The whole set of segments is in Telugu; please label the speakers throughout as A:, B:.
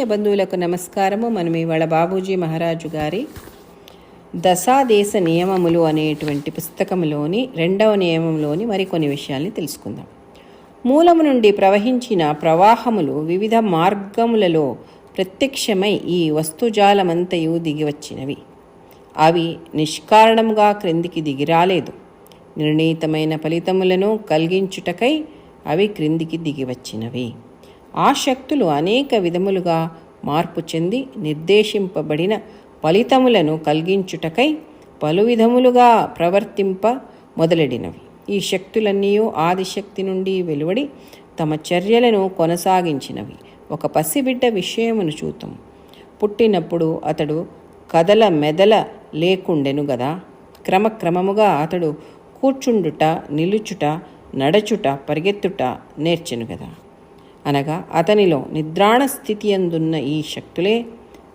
A: ఆత్మీయ బంధువులకు నమస్కారము. మనం ఇవాళ బాబూజీ మహారాజు గారి దశాదేశ నియమములు అనేటువంటి పుస్తకంలోని రెండవ నియమంలోని మరికొన్ని విషయాల్ని తెలుసుకుందాం. మూలము నుండి ప్రవహించిన ప్రవాహములు వివిధ మార్గములలో ప్రత్యక్షమై ఈ వస్తుజాలమంతయు దిగివచ్చినవి అవి నిష్కారణంగా క్రిందికి దిగిరాలేదు నిర్ణీతమైన ఫలితములను కలిగించుటకై అవి క్రిందికి దిగివచ్చినవి ఆ శక్తులు అనేక విధములుగా మార్పు చెంది నిర్దేశింపబడిన ఫలితములను కలిగించుటకై పలు విధములుగా ప్రవర్తింప మొదలెడినవి. ఈ శక్తులన్నీ ఆదిశక్తి నుండి వెలువడి తమ చర్యలను కొనసాగించినవి. ఒక పసిబిడ్డ విషయమును చూద్దాం పుట్టినప్పుడు అతడు కదల మెదల లేకుండెను గదా? క్రమక్రమముగా అతడు కూర్చుండుట నిలుచుట నడచుట పరిగెత్తుట నేర్చెను గదా? అనగా అతనిలో నిద్రాణ స్థితి అందున్న ఈ శక్తులే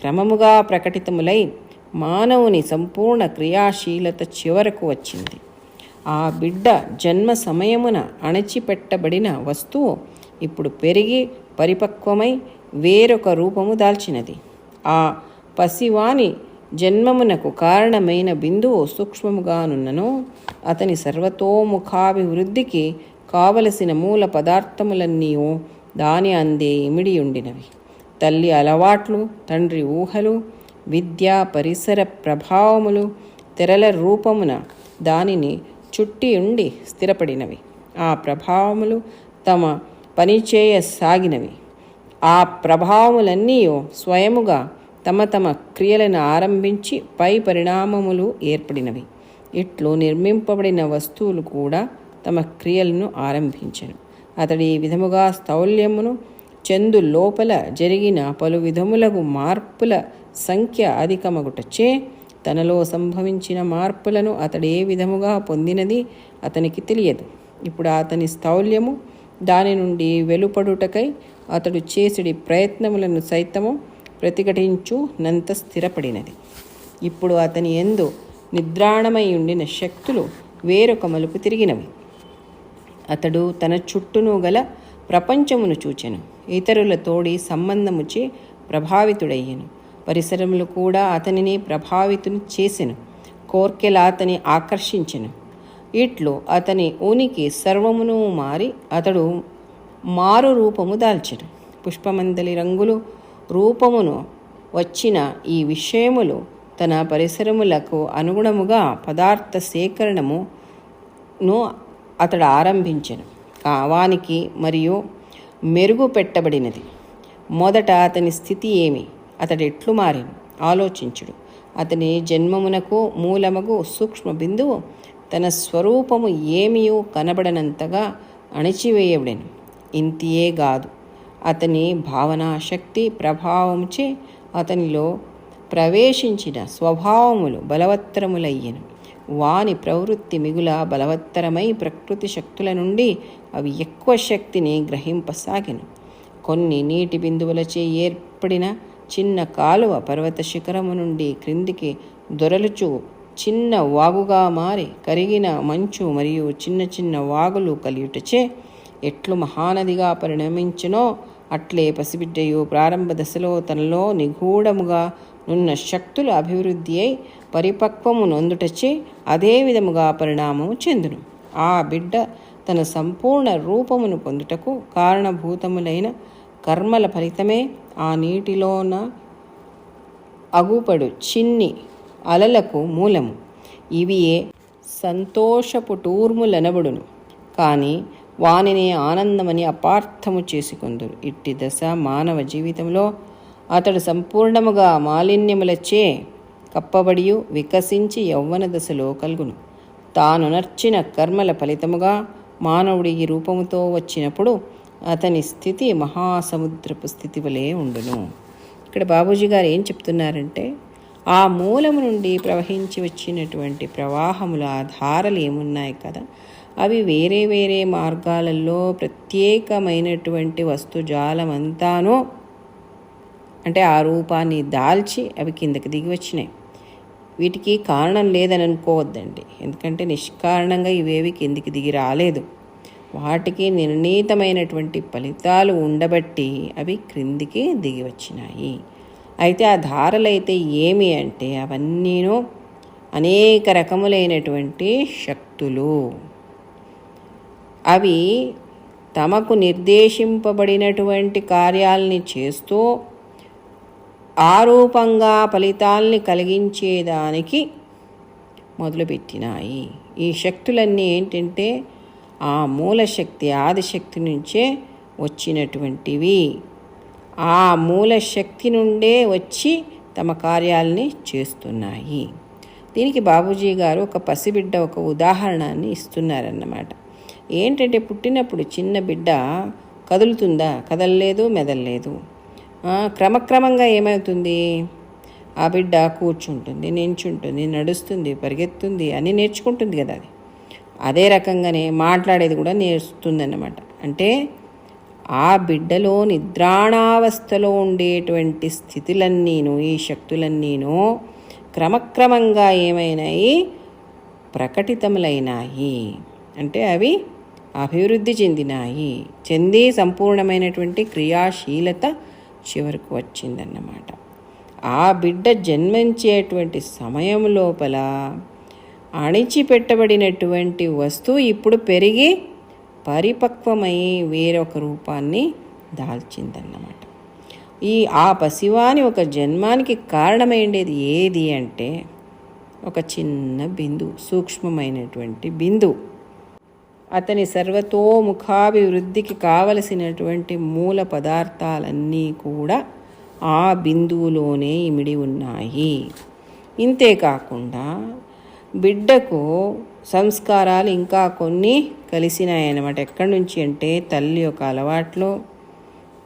A: క్రమముగా ప్రకటితములై మానవుని సంపూర్ణ క్రియాశీలత చివరకు వచ్చింది. ఆ బిడ్డ జన్మ సమయమున అణచిపెట్టబడిన వస్తువు ఇప్పుడు పెరిగి పరిపక్వమై వేరొక రూపము దాల్చినది. ఆ పసివాని జన్మమునకు కారణమైన బిందువు సూక్ష్మముగానున్నను అతని సర్వతోముఖాభివృద్ధికి కావలసిన మూల పదార్థములన్నీ దాని అందే ఇమిడి ఉండినవి. తల్లి అలవాట్లు తండ్రి ఊహలు విద్య పరిసర ప్రభావములు తెరల రూపమున దానిని చుట్టి ఉండి స్థిరపడినవి. ఆ ప్రభావములు తమ పనిచేయ సాగినవి. ఆ ప్రభావములన్నీ స్వయముగా తమ తమ క్రియలను ఆరంభించి పై పరిణామములు ఏర్పడినవి. ఇట్లు నిర్మింపబడిన వస్తువులు కూడా తమ క్రియలను ఆరంభించను. అతడి ఈ విధముగా స్థౌల్యమును చందు లోపల జరిగిన పలు విధములకు మార్పుల సంఖ్య అధికమగుటచే తనలో సంభవించిన మార్పులను అతడు ఏ విధముగా పొందినది అతనికి తెలియదు. ఇప్పుడు అతని స్థౌల్యము దాని నుండి వెలుపడుటకై అతడు చేసిడి ప్రయత్నములను సైతము ప్రతిఘటించు నంత స్థిరపడినది. ఇప్పుడు అతని ఎందు నిద్రాణమై ఉండిన శక్తులు వేరొక మలుపు తిరిగినవి. అతడు తన చుట్టూను గల ప్రపంచమును చూచెను. ఇతరులతోడి సంబంధముచే ప్రభావితుడయ్యను. పరిసరములు కూడా అతనిని ప్రభావితుని చేసెను. కోర్కెల అతని ఆకర్షించెను. ఇట్లు అతని ఉనికి సర్వమును మారి అతడు మారు రూపము దాల్చెను. పుష్పమందలి రంగులు రూపమును వచ్చిన ఈ విషయములు తన పరిసరములకు అనుగుణముగా పదార్థ సేకరణమును అతడు ఆరంభించను. వానికి మరియు మెరుగు పెట్టబడినది. మొదట అతని స్థితి ఏమి? అతడు ఎట్లు మారిను? ఆలోచించుడు. అతని జన్మమునకు మూలమగు సూక్ష్మ బిందువు తన స్వరూపము ఏమియో కనబడనంతగా అణిచివేయబడెను. ఇంతియే కాదు అతని భావనాశక్తి ప్రభావంచే అతనిలో ప్రవేశించిన స్వభావములు బలవత్తరములయ్యను. వాని ప్రవృత్తి మిగుల బలవత్తరమై ప్రకృతి శక్తుల నుండి అవి ఎక్కువ శక్తిని గ్రహింపసాగిను. కొన్ని నీటి బిందువులచే ఏర్పడిన చిన్న కాలువ పర్వత శిఖరము నుండి క్రిందికి దొరలుచు చిన్న వాగుగా మారి కరిగిన మంచు మరియు చిన్న చిన్న వాగులు కలియుటచే ఎట్లు మహానదిగా పరిణమించునో అట్లే పసిబిడ్డయు ప్రారంభ దశలో తనలో నిగూఢముగా నున్న శక్తులు అభివృద్ధి అయి పరిపక్వము నొందుటచే అదే విధముగా పరిణామము చెందును. ఆ బిడ్డ తన సంపూర్ణ రూపమును పొందుటకు కారణభూతములైన కర్మల ఫలితమే ఆ నీటిలోన అగుపడు చిన్ని అలలకు మూలము. ఇవియే సంతోషపు టూర్ములనబడును కానీ వానిని ఆనందమని అపార్థము చేసుకొందురు. ఇట్టి దశ మానవ జీవితంలో అతడు సంపూర్ణముగా మాలిన్యములచే కప్పబడియు వికసించి యౌవన దశలో కలుగును. తానునర్చిన కర్మల ఫలితముగా మానవుడి ఈ రూపముతో వచ్చినప్పుడు అతని స్థితి మహాసముద్రపు స్థితి వలె ఉండును. ఇక్కడ బాబూజీ గారు ఏం చెప్తున్నారంటే ఆ మూలము నుండి ప్రవహించి వచ్చినటువంటి ప్రవాహముల ధారలు ఏమున్నాయి కదా? అవి వేరే వేరే మార్గాలలో ప్రత్యేకమైనటువంటి వస్తుజాలమంతానో అంటే ఆ రూపాన్ని దాల్చి అవి కిందకి దిగి వచ్చినాయి వీటికి కారణం లేదని అనుకోవద్దండి. ఎందుకంటే నిష్కారణంగా ఇవేవి కిందికి దిగి రాలేదు. వాటికి నిర్ణీతమైనటువంటి ఫలితాలు ఉండబట్టి అవి క్రిందికి దిగి వచ్చినాయి అయితే ఆ ధారలైతే ఏమి అంటే అవన్నీను అనేక రకములైనటువంటి శక్తులు. అవి తమకు నిర్దేశింపబడినటువంటి కార్యాలని చేస్తూ ఆరూపంగా ఫలితాల్ని కలిగించేదానికి మొదలుపెట్టినాయి. ఈ శక్తులన్నీ ఏంటంటే ఆ మూలశక్తి ఆదిశక్తి నుంచే వచ్చినటువంటివి. ఆ మూలశక్తి నుండే వచ్చి తమ కార్యాలని చేస్తున్నాయి. దీనికి బాబూజీ గారు ఒక పసిబిడ్డ ఒక ఉదాహరణని ఇస్తున్నారన్నమాట. ఏంటంటే పుట్టినప్పుడు చిన్న బిడ్డ కదులుతుందా? కదలలేదు మెదలలేదు. క్రమక్రమంగా ఏమవుతుంది? ఆ బిడ్డ కూర్చుంటుంది నించుంటుంది నడుస్తుంది పరిగెత్తుంది అని నేర్చుకుంటుంది కదా అది. అదే రకంగానే మాట్లాడేది కూడా నేర్చుతుందన్నమాట అంటే ఆ బిడ్డలో నిద్రాణావస్థలో ఉండేటువంటి స్థితులన్నీను ఈ శక్తులన్నీను క్రమక్రమంగా ఏమైనాయి? ప్రకటితములైనాయి. అంటే అవి అభివృద్ధి చెందినాయి. చెంది సంపూర్ణమైనటువంటి క్రియాశీలత చివరకు వచ్చిందన్నమాట. ఆ బిడ్డ జన్మించేటువంటి సమయం లోపల అణిచిపెట్టబడినటువంటి వస్తువు ఇప్పుడు పెరిగి పరిపక్వమై వేరొక రూపాన్ని దాల్చిందన్నమాట. ఈ ఆ పసివాని ఒక జన్మానికి కారణమైండేది ఏది అంటే ఒక చిన్న బిందు సూక్ష్మమైనటువంటి బిందు. అతని సర్వతోముఖాభివృద్ధికి కావలసినటువంటి మూల పదార్థాలన్నీ కూడా ఆ బిందువులోనే ఇమిడి ఉన్నాయి. ఇంతేకాకుండా బిడ్డకు సంస్కారాలు ఇంకా కొన్ని కలిసినాయన్నమాట. ఎక్కడి నుంచి అంటే తల్లి యొక్క అలవాట్లు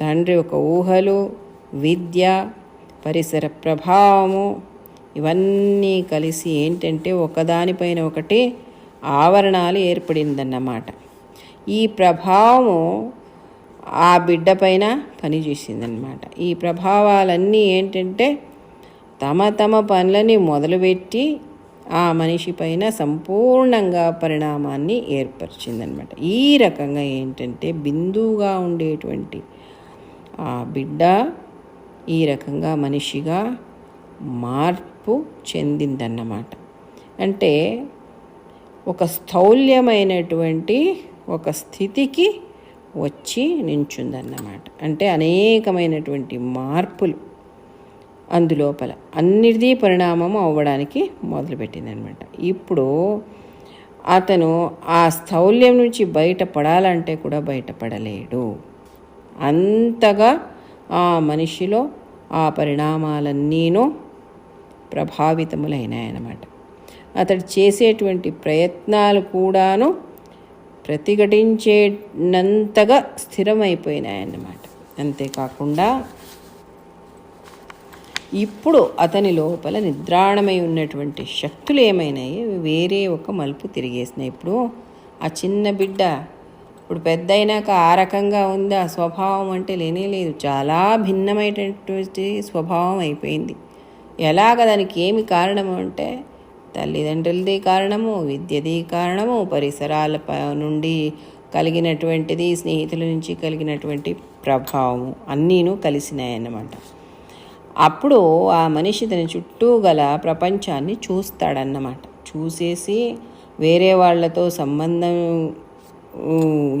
A: తండ్రి యొక్క ఊహలు విద్య పరిసర ప్రభావము ఇవన్నీ కలిసి ఏంటంటే ఒకదానిపైన ఒకటి ఆవరణాలు ఏర్పడిందన్నమాట. ఈ ప్రభావము ఆ బిడ్డపైన పనిచేసిందనమాట ఈ ప్రభావాలన్నీ ఏంటంటే తమ తమ పనులని మొదలుపెట్టి ఆ మనిషి పైన సంపూర్ణంగా పరిణామాన్ని ఏర్పరిచిందనమాట ఈ రకంగా ఏంటంటే బిందువుగా ఉండేటువంటి ఆ బిడ్డ ఈ రకంగా మనిషిగా మార్పు చెందిందన్నమాట. అంటే ఒక స్థౌల్యమైనటువంటి ఒక స్థితికి వచ్చి నించుందన్నమాట. అంటే అనేకమైనటువంటి మార్పులు అందులోపల అన్నిటిది పరిణామం అవ్వడానికి మొదలుపెట్టిందనమాట ఇప్పుడు అతను ఆ స్థౌల్యం నుంచి బయటపడాలంటే కూడా బయటపడలేడు. అంతగా ఆ మనిషిలో ఆ పరిణామాలన్నీనూ ప్రభావితములైనాయన్నమాట. అతడు చేసేటువంటి ప్రయత్నాలు కూడాను ప్రతిఘటించేనంతగా స్థిరమైపోయినాయన్నమాట. అంతేకాకుండా ఇప్పుడు అతని లోపల నిద్రాణమై ఉన్నటువంటి శక్తులు ఏమైనాయి? వేరే ఒక మలుపు తిరిగేసినాయి. ఇప్పుడు ఆ చిన్న బిడ్డ ఇప్పుడు పెద్ద అయినాక ఆ రకంగా ఉంది. ఆ స్వభావం అంటే లేనే లేదు. చాలా భిన్నమైనటువంటి స్వభావం అయిపోయింది. ఎలాగ దానికి ఏమి కారణం అంటే తల్లిదండ్రులది కారణము విద్యది కారణము పరిసరాల ప- నుండి కలిగినటువంటిది స్నేహితుల నుంచి కలిగినటువంటి ప్రభావము అన్నీను కలిసినాయన్నమాట. అప్పుడు ఆ మనిషి తన చుట్టూ గల ప్రపంచాన్ని చూస్తాడన్నమాట. చూసేసి వేరే వాళ్ళతో సంబంధం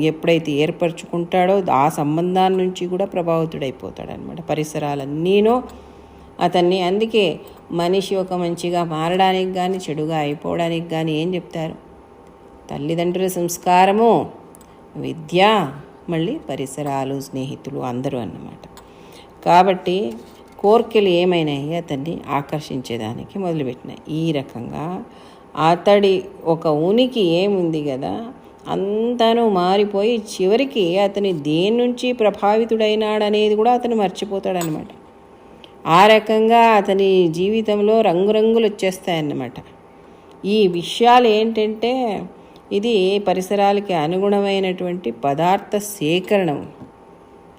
A: ఎప్పుడైతే ఏర్పరచుకుంటాడో ఆ సంబంధాల నుంచి కూడా ప్రభావితుడైపోతాడనమాట పరిసరాలన్నీనో అతన్ని అందుకే మనిషి ఒక మంచిగా మారడానికి కానీ చెడుగా అయిపోవడానికి కానీ ఏం చెప్తారు? తల్లిదండ్రుల సంస్కారము విద్య మళ్ళీ పరిసరాలు స్నేహితులు అందరూ అన్నమాట. కాబట్టి కోర్కెలు ఏమైనాయి? అతన్ని ఆకర్షించేదానికి మొదలుపెట్టినాయి. ఈ రకంగా అతడి ఒక ఉనికి ఏముంది కదా అంతను మారిపోయి చివరికి అతని దేని నుంచి ప్రభావితుడైనాడనేది కూడా అతను మర్చిపోతాడనమాట ఆ రకంగా అతని జీవితంలో రంగురంగులు వచ్చేస్తాయన్నమాట. ఈ విషయాలు ఏంటంటే ఇది పరిసరాలకి అనుగుణమైనటువంటి పదార్థ సేకరణం.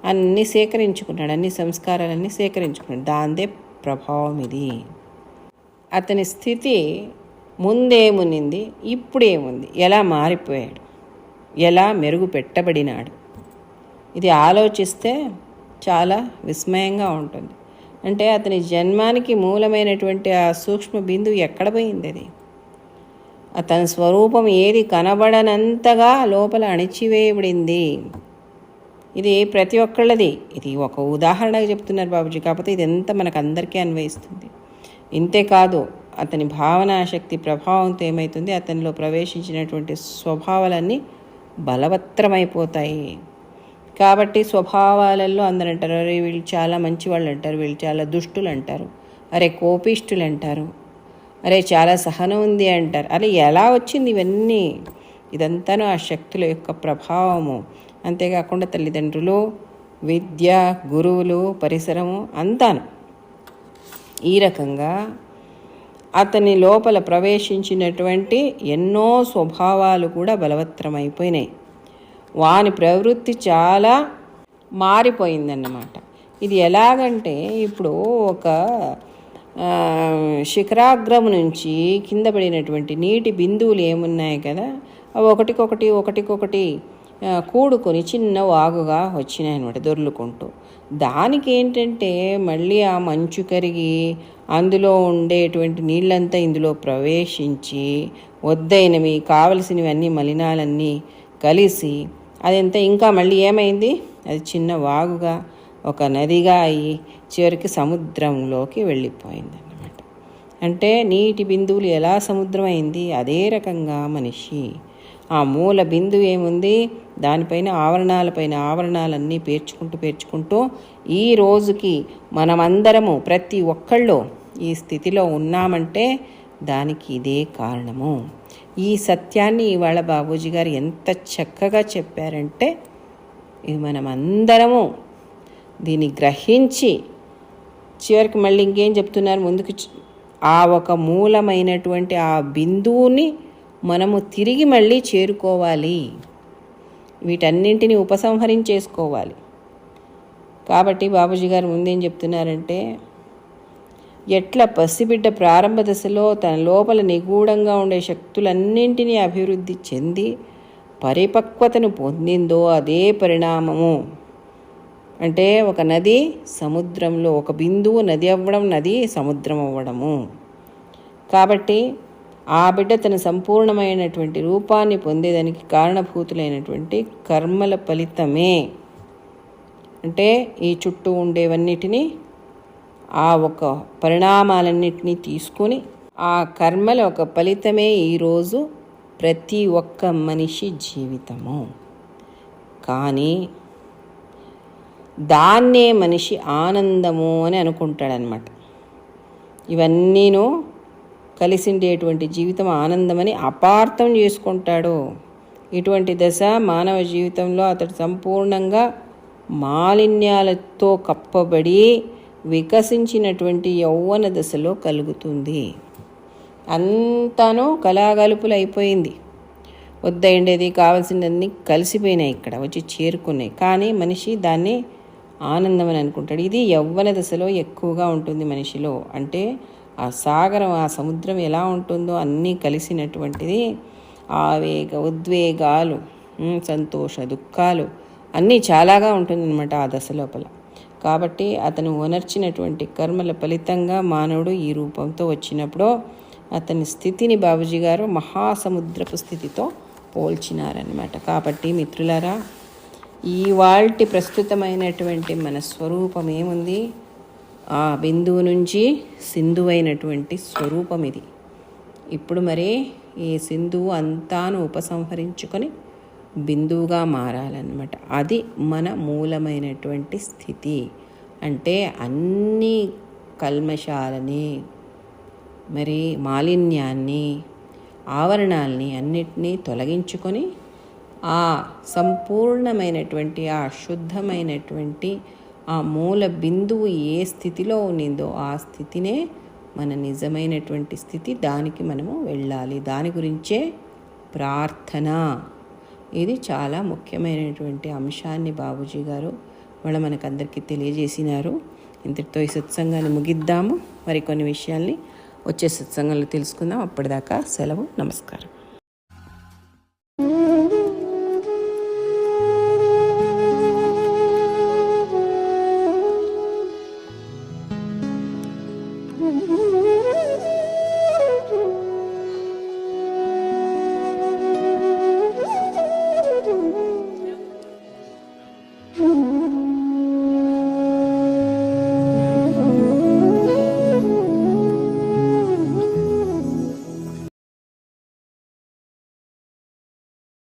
A: అన్నీ సేకరించుకున్నాడు అన్ని సంస్కారాలన్నీ సేకరించుకున్నాడు. దాందే ప్రభావం ఇది. అతని స్థితి ముందేమునింది ఇప్పుడేముంది? ఎలా మారిపోయాడు? ఎలా మెరుగు పెట్టబడినాడు ఇది ఆలోచిస్తే చాలా విస్మయంగా ఉంటుంది. అంటే అతని జన్మానికి మూలమైనటువంటి ఆ సూక్ష్మ బిందువు ఎక్కడ పోయింది అది? అతని స్వరూపం ఏది కనబడనంతగా లోపల అణిచివేయబడింది. ఇది ప్రతి ఒక్కళ్ళది. ఇది ఒక ఉదాహరణగా చెప్తున్నారు బాబుజీ. కాకపోతే ఇది ఎంత మనకు అందరికీ అన్వయిస్తుంది. ఇంతేకాదు అతని భావనా శక్తి ప్రభావంతో ఏమవుతుంది అతనిలో ప్రవేశించినటువంటి స్వభావాలన్నీ బలవత్తరమైపోతాయి కాబట్టి స్వభావాలలో అందరు అంటారు అరే వీళ్ళు చాలా మంచి వాళ్ళు అంటారు వీళ్ళు చాలా దుష్టులు అంటారు అరే కోపిష్టులు అంటారు అరే చాలా సహనం ఉంది అంటారు. అరే ఎలా వచ్చింది ఇవన్నీ? ఇదంతాను ఆ శక్తుల యొక్క ప్రభావము. అంతేకాకుండా తల్లిదండ్రులు విద్య గురువులు పరిసరము అంతాను. ఈ రకంగా అతని లోపల ప్రవేశించినటువంటి ఎన్నో స్వభావాలు కూడా బలవత్తరమైపోయినాయి. వాని ప్రవృత్తి చాలా మారిపోయిందన్నమాట. ఇది ఎలాగంటే ఇప్పుడు ఒక శిఖరాగ్రం నుంచి కింద పడినటువంటి నీటి బిందువులు ఏమున్నాయి కదా అవి ఒకటికొకటి ఒకటికొకటి కూడుకొని చిన్న వాగుగా వచ్చినాయి అనమాట దొర్లుకుంటూ. దానికి ఏంటంటే మళ్ళీ ఆ మంచు కరిగి అందులో ఉండేటువంటి నీళ్ళంతా ఇందులో ప్రవేశించి వద్దైనవి కావలసినవి అన్నీ మలినాలన్నీ కలిసి అదంతా ఇంకా మళ్ళీ ఏమైంది? అది చిన్న వాగుగా ఒక నదిగా అయ్యి చివరికి సముద్రంలోకి వెళ్ళిపోయింది అన్నమాట అంటే నీటి బిందువులు ఎలా సముద్రం అయింది అదే రకంగా మనిషి. ఆ మూల బిందువు ఏముంది? దానిపైన ఆవరణాలపైన ఆవరణాలన్నీ పేర్చుకుంటూ పేర్చుకుంటూ ఈ రోజుకి మనమందరము ప్రతి ఒక్కళ్ళు ఈ స్థితిలో ఉన్నామంటే దానికి ఇదే కారణము. ఈ సత్యాన్ని ఇవాళ బాబూజీ గారు ఎంత చక్కగా చెప్పారంటే ఇది మనం అందరము దీన్ని గ్రహించి చివరికి మళ్ళీ ఇంకేం చెప్తున్నారు? ముందుకు ఆ ఒక మూలమైనటువంటి ఆ బిందువుని మనము తిరిగి మళ్ళీ చేరుకోవాలి. వీటన్నింటినీ ఉపసంహరించేసుకోవాలి. కాబట్టి బాబూజీ గారు ముందేం చెప్తున్నారంటే ఎట్లా పసిబిడ్డ ప్రారంభ దశలో తన లోపల నిగూఢంగా ఉండే శక్తులన్నింటినీ అభివృద్ధి చెంది పరిపక్వతను పొందిందో అదే పరిణామము. అంటే ఒక నది సముద్రంలో ఒక బిందువు నది అవ్వడం నది సముద్రం అవ్వడము. కాబట్టి ఆ బిడ్డ తన సంపూర్ణమైనటువంటి రూపాన్ని పొందేదానికి కారణభూతులైనటువంటి కర్మల ఫలితమే. అంటే ఈ చుట్టూ ఉండేవన్నిటినీ ఆ ఒక పరిణామాలన్నింటినీ తీసుకొని ఆ కర్మల ఒక ఫలితమే ఈరోజు ప్రతి ఒక్క మనిషి జీవితము. కానీ దాన్నే మనిషి ఆనందము అని అనుకుంటాడనమాట ఇవన్నీను కలిసిండేటువంటి జీవితం ఆనందమని అపార్థం చేసుకుంటాడు. ఇటువంటి దశ మానవ జీవితంలో అతడు సంపూర్ణంగా మాలిన్యాలతో కప్పబడి వికసించినటువంటి యౌవన దశలో కలుగుతుంది. అంతాను కళాగలుపులు అయిపోయింది. వద్దయిండేది కావాల్సినవన్నీ కలిసిపోయినాయి ఇక్కడ వచ్చి చేరుకున్నాయి. కానీ మనిషి దాన్ని ఆనందం అని అనుకుంటాడు. ఇది యవ్వన దశలో ఎక్కువగా ఉంటుంది మనిషిలో. అంటే ఆ సాగరం ఆ సముద్రం ఎలా ఉంటుందో అన్నీ కలిసినటువంటిది ఆవేగ ఉద్వేగాలు సంతోష దుఃఖాలు అన్నీ చాలాగా ఉంటుందన్నమాట ఆ దశ లోపల. కాబట్టి అతను ఉనర్చినటువంటి కర్మల ఫలితంగా మానవుడు ఈ రూపంతో వచ్చినప్పుడు అతని స్థితిని బాబుజీ గారు మహాసముద్రపు స్థితితో పోల్చినారనమాట కాబట్టి మిత్రులారా ఈ వాల్టి ప్రస్తుతమైనటువంటి మన స్వరూపం ఏముంది? ఆ బిందువు నుంచి సింధువైనటువంటి స్వరూపం ఇది. ఇప్పుడు మరి ఈ సింధువు అంతాను ఉపసంహరించుకొని బిందువుగా మారాలన్నమాట. అది మన మూలమైనటువంటి స్థితి. అంటే అన్ని కల్మషాలని మరి మాలిన్యాన్ని ఆవరణాల్ని అన్నిటినీ తొలగించుకొని ఆ సంపూర్ణమైనటువంటి ఆ శుద్ధమైనటువంటి ఆ మూల బిందువు ఏ స్థితిలో ఉన్నిందో ఆ స్థితినే మన నిజమైనటువంటి స్థితి. దానికి మనము వెళ్ళాలి. దాని గురించే ప్రార్థన. ఇది చాలా ముఖ్యమైనటువంటి అంశాన్ని బాబూజీ గారు వాళ్ళ మనకందరికీ తెలియజేసినారు. ఇంతటితో ఈ సత్సంగాన్ని ముగిద్దాము. మరికొన్ని విషయాల్ని వచ్చే సత్సంగంలో తెలుసుకుందాం. అప్పటిదాకా సెలవు నమస్కారం.